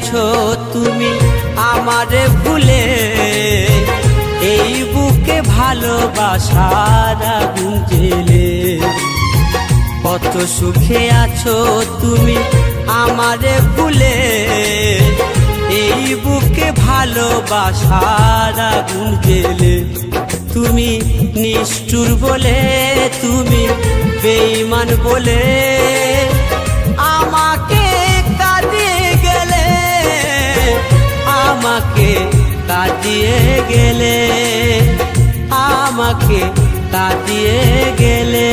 আছো তুমি আমারে ভুলে? এই বুকে ভালোবাসার আগুন জেলে। কত সুখে আছো তুমি আমারে ভুলে? এই বুকে ভালোবাসার আগুন জেলে। তুমি নিষ্ঠুর বলে, তুমি বেঈমান বলে। আমাকে কাটিয়ে গেলে আমাকে কাটিয়ে গেলে।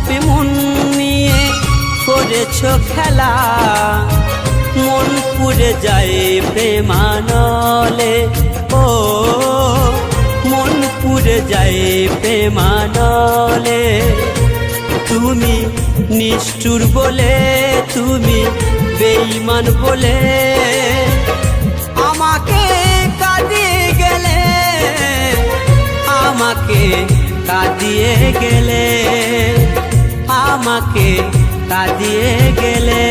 পাপে মন নিয়ে করেছ খেলা। মন পুড়ে যায় প্রেমানলে। ও, মন পুড়ে যায় প্রেমানলে। তুমি নিষ্ঠুর বলে, তুমি বেঈমান বলে। আমাকে কাঁদিয়ে গেলে, আমাকে কাঁদিয়ে গেলে আমাকে কাঁদিয়ে গেলে।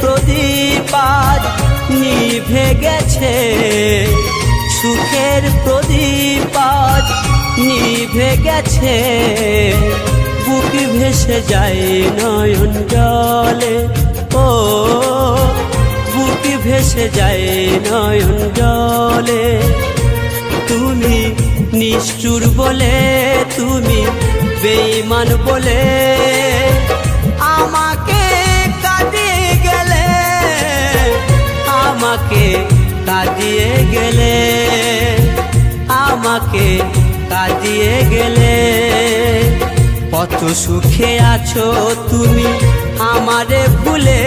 প্রদীপ নিভে গেছে। সুখের প্রদীপ নিভে গেছে। বুক ভেসে যায় নয়ন জলে। ও, বুক ভেসে যায় নয়ন জলে। তুমি নিষ্ঠুর বলে, তুমি বেঈমান বলে। আমাকে কাঁদিয়ে গেলে, আমাকে কাঁদিয়ে গেলে। কত সুখে আছো তুমি আমারে ভুলে,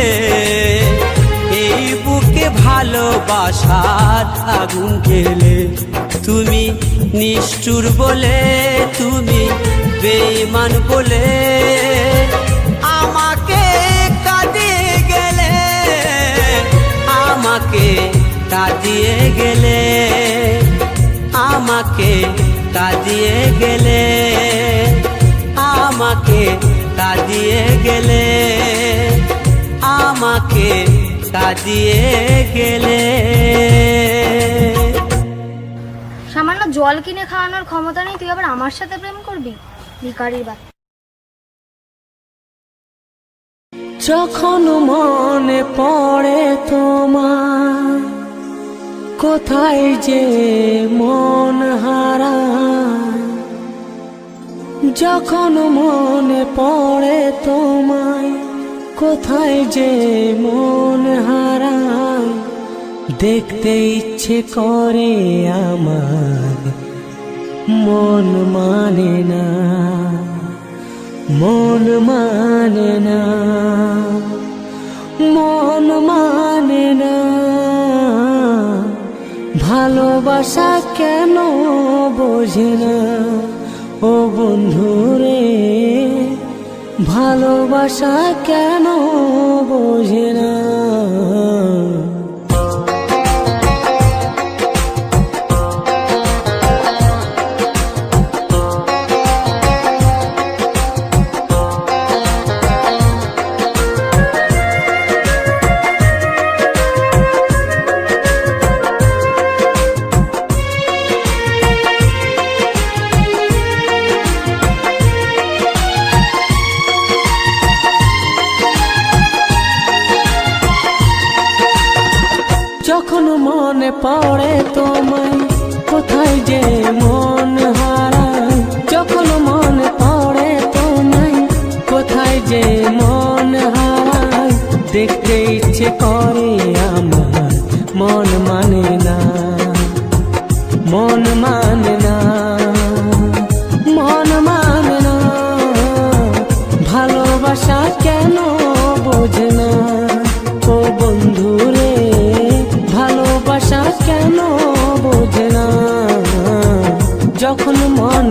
এই বুকে ভালোবাসার আগুন গেলে তুমি নিষ্ঠুর বলে, তুমি বেঈমান বলে আমাকে কাঁদিয়ে গেলে, আমাকে কাঁদিয়ে গেলে, আমাকে কাঁদিয়ে গেলে, আমাকে কাঁদিয়ে গেলে। সামান্য জল কিনে খাওয়ানোর ক্ষমতা নেই, তুই আবার আমার সাথে প্রেম করবি? ভিকারির বাচ্চা। যখন মনে পড়ে তোমার, কোথায় যে মন হারায়। যখন মনে পড়ে তোমায় কোথায় যে মন হারায়। দেখতে ইচ্ছে করে আমার, মন মানে না। মন মানে না, মন মানে না। ভালোবাসা কেন বোঝে না? ও বন্ধুরে ভালোবাসা কেন বোঝে না? যখন মনে পড়ে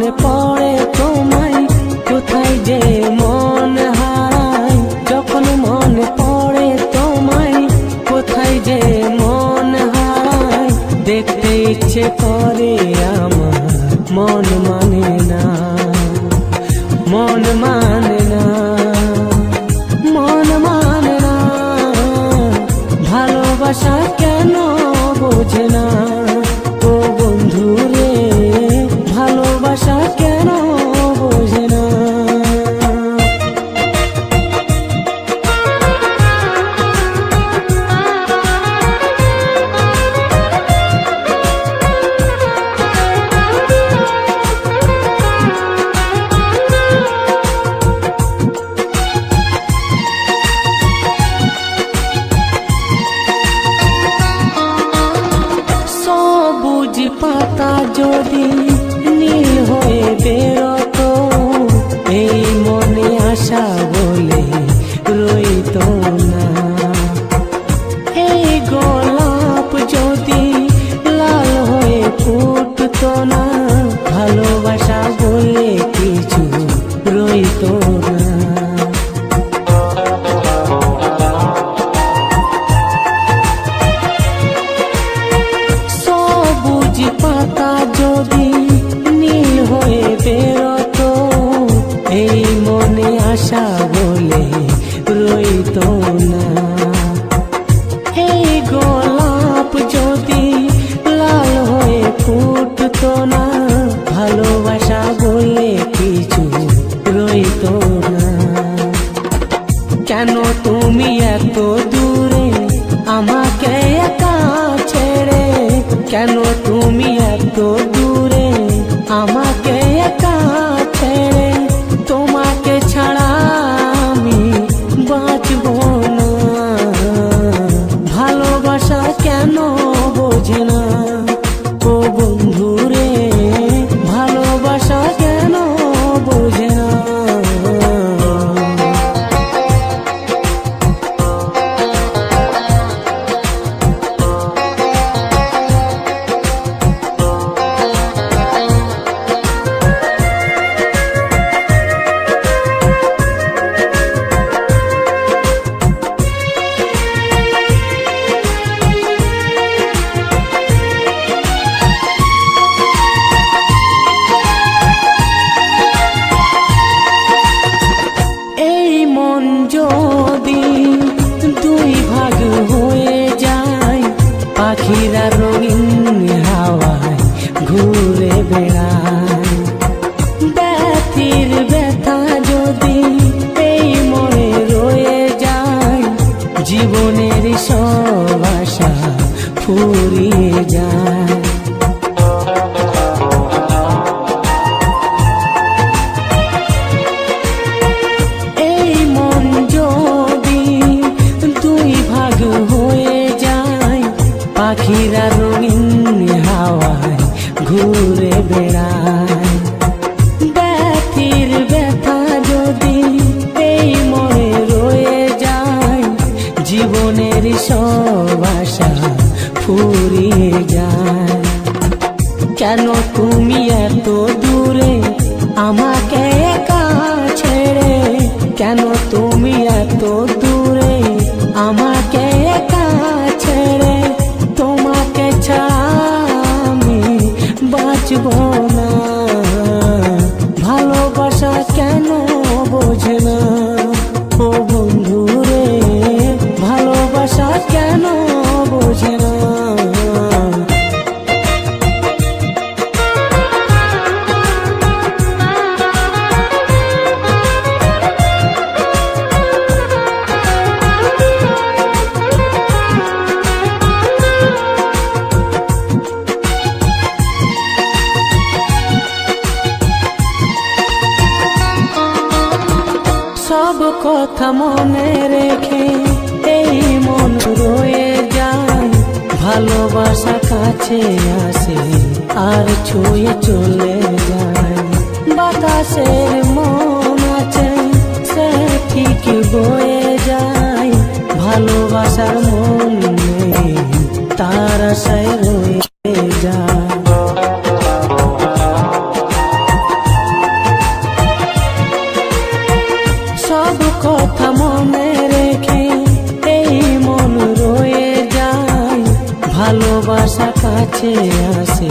কাছে আসে,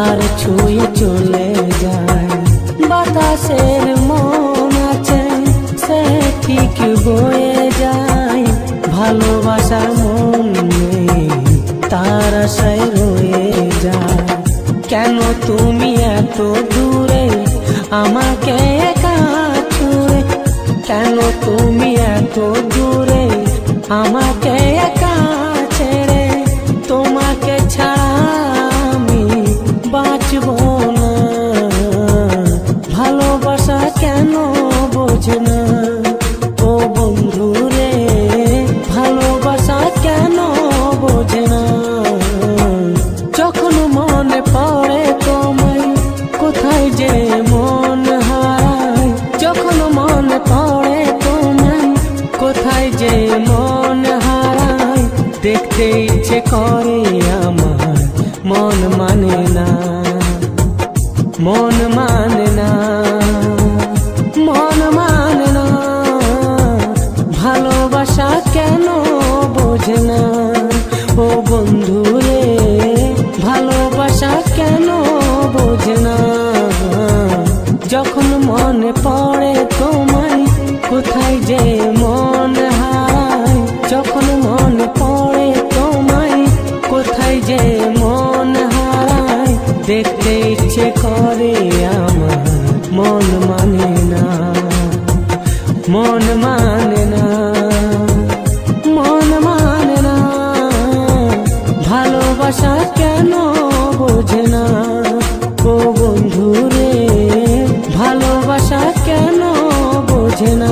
আর ছুঁয়ে চলে যায়। বাতাসের মন আছে, সে ঠিক বয়ে যায়। ভালোবাসার মন তার আশায় রয়ে যায়। কেন তুমি এত দূরে, আমাকে কেন তুমি এত দূরে, আমাকে ইচ্ছে করে আমার, মন মানে না, মন মানে না, মন মানে না। ভালোবাসা কেন বোঝে না? ও বন্ধু রে ভালোবাসা কেন বোঝে না?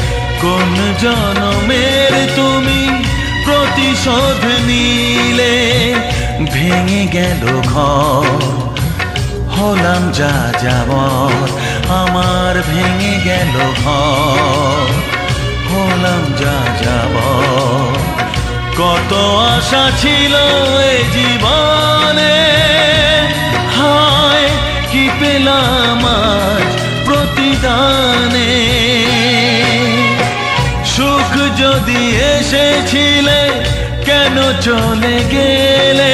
কোন জনমের তুমি প্রতিশোধ নিলে, ভেঙে গেল ঘর। হলাম যা যাব আমার ভেঙে গেল ঘর। হলাম যা যাব কত আশা ছিল এ জীবনে। হায়, কি পেলাম আজ প্রতিদানে? যদি এসেছিলে কেন চলে গেলে?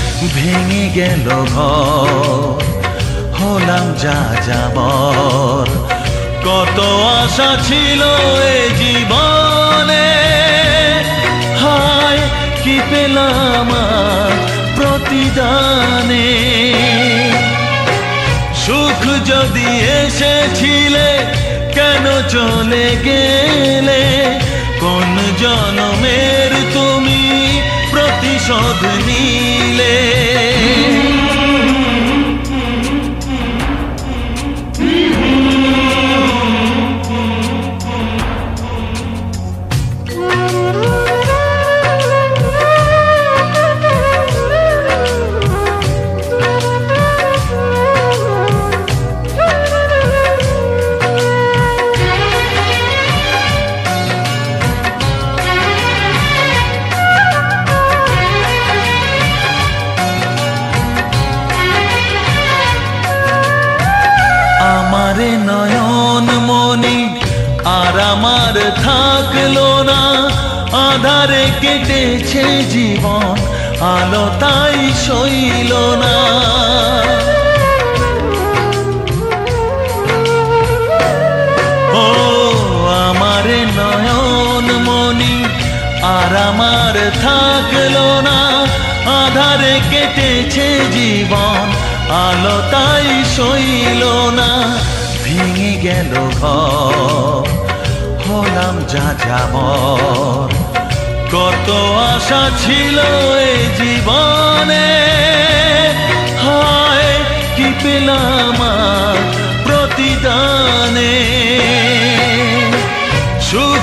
ভেঙে গেল ঘর। হলাম যা যাবর কত আশা ছিল এ জীবনে। হায়, কি পেলাম প্রতিদানে। সুখ যদি এসেছিলে, কেন চলে গেলে? কোন জনমের তুমি প্রতিশোধ নিলে? আমারে মনি, আর আমার থাকল না। আধারে কেটেছে জীবন, আলো তাই সইল না। ভেঙে গেল হলাম যা যাবর কত আশা ছিল এ জীবনে, হায়, কি পেলাম প্রতিদানে।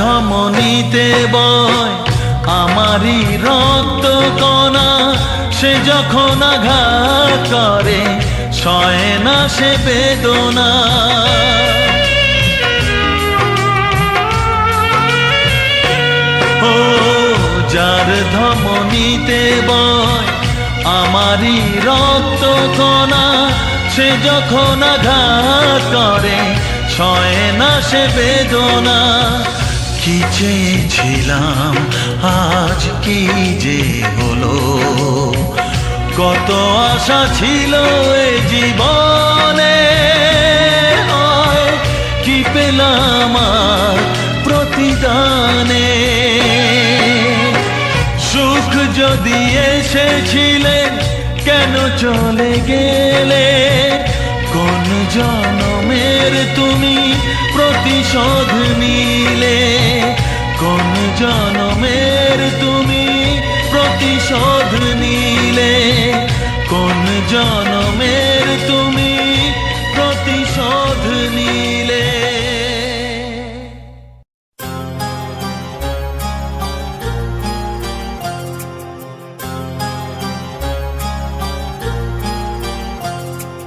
ধমনীতে বয়, আমারই রক্ত কণা, সে যখন আঘাত করে, সয় না সে বেদনা। ও, যার ধমনীতে বয়, আমারই রক্ত কণা, সে যখন আঘাত করে, সয় না সে বেদনা। কি চেয়েছিলাম? আজ কি যে হলো? কত আশা ছিল এ জীবনে। কি পেলাম আর প্রতিদানে? সুখ যদি এসেছিলে, কেন চলে গেলে? কোন জনমের তুমি প্রতিশোধ নিলে? জনমের তুমি প্রতিশোধ নিলে। কোন জনমের তুমি প্রতিশোধ নিলে?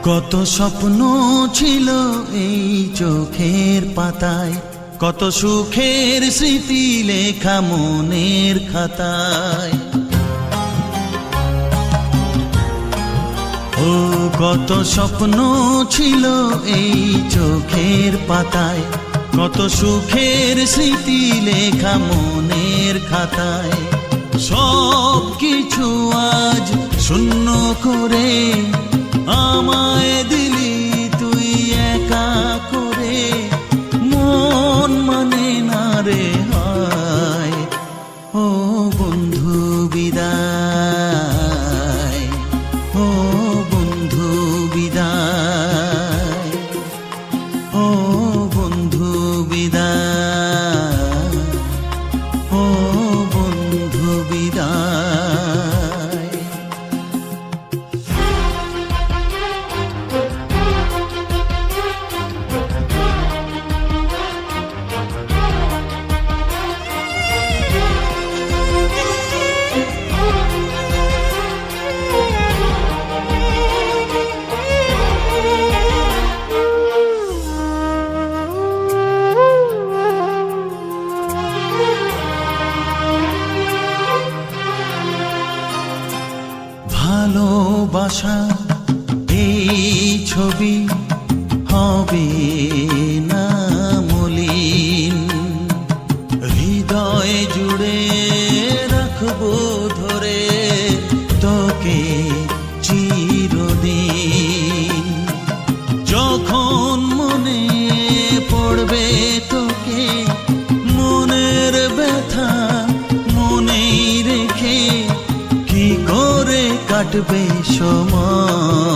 কত স্বপ্ন ছিল এই চোখের পাতায়। কত সুখের স্মৃতি লেখা মনের খাতায়। ও, কত স্বপ্ন ছিল এই চোখের পাতায়। কত সুখের স্মৃতি লেখা মনের খাতায়। সব কিছু আজ শূন্য করে আমায় দিলি হৃদয় জুড়ে রাখব ধরে তোকে চিরদিন। যখন মনে পড়বে তোকে, মনের ব্যথা মনে রেখে কি করে কাটবে সময়?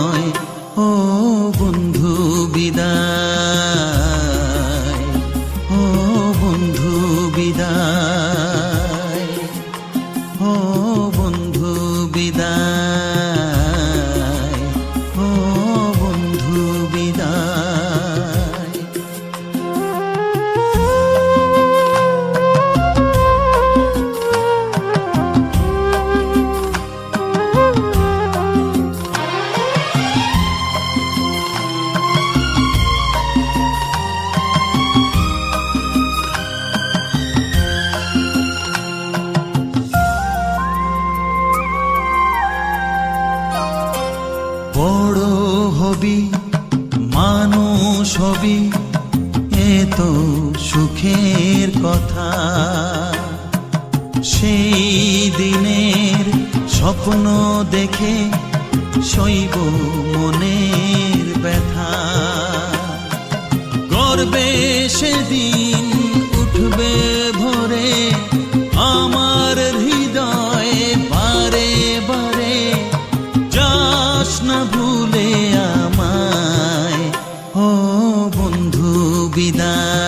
বন্ধু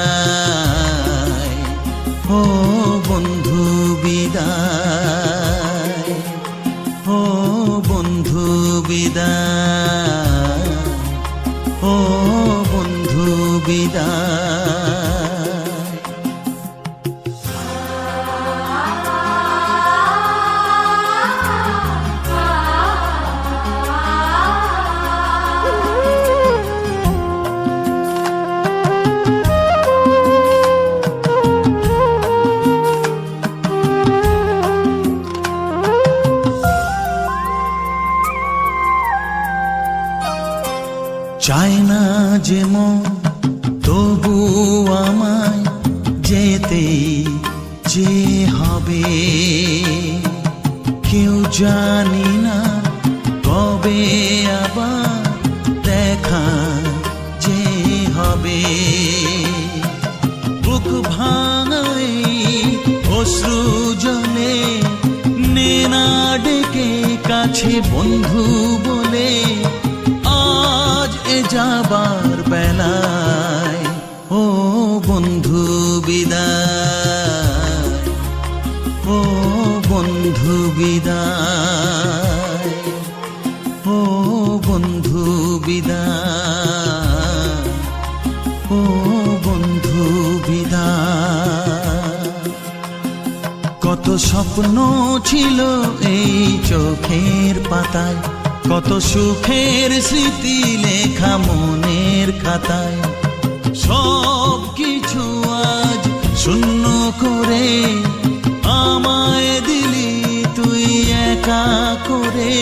জানি না কবে আবার দেখা যে হবে। বুক ভাঙাই অশ্রু জলে নেনা ডেকে কাছে বন্ধু বলে, আজ এ যাবার বেলায়, ও বন্ধু বিদায়। স্বপ্ন ছিল এই চোখের পাতায়। কত সুখের স্মৃতি লেখা মনের খাতায়। সব কিছু আজ শূন্য করে আমায় দিলি তুই একা করে।